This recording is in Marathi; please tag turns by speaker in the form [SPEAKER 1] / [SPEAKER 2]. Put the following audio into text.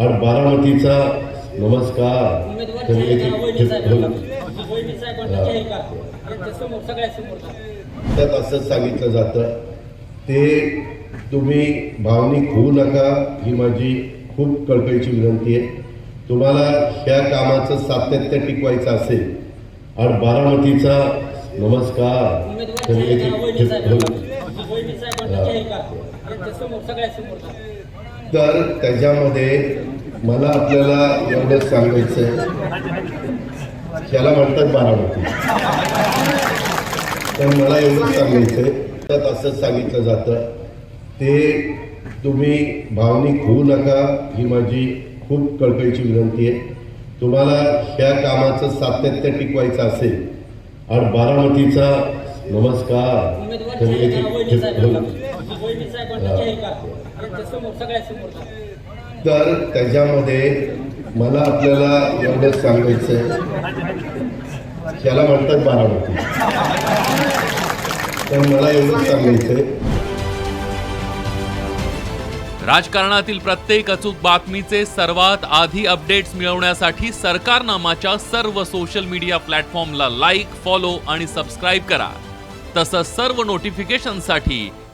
[SPEAKER 1] आणि बारामतीचा नमस्कार असं सांगितलं जातं ते तुम्ही भावनिक होऊ नका ही माझी खूप कळकळीची विनंती आहे. तुम्हाला ह्या कामाचं सातत्य टिकवायचं असेल आणि बारामतीचा नमस्कार. तर त्याच्यामध्ये मला आपल्याला एवढंच सांगायचं आहे त्याला म्हणतात बारामती. तर मला एवढंच सांगायचं आहे त्यात असंच सांगितलं जातं. ते तुम्ही भावनिक होऊ नका ही माझी खूप कळकळीची विनंती आहे. तुम्हाला ह्या कामाचं सातत्य टिकवायचं असेल आणि बारामतीचा नमस्कार. तर त्याच्यामध्ये मला आपल्याला एवढंच सांगायचं आहे त्याला म्हणतात बारामती. तर मला एवढंच सांगायचं आहे
[SPEAKER 2] राजकारणातील प्रत्येक अचूक बातमीचे सर्वात आधी अपडेट्स मिळवण्यासाठी सरकारनामाच्या सर्व सोशल मीडिया प्लॅटफॉर्मला लाईक फॉलो आणि सबस्क्राईब करा. तसंच सर्व नोटिफिकेशनसाठी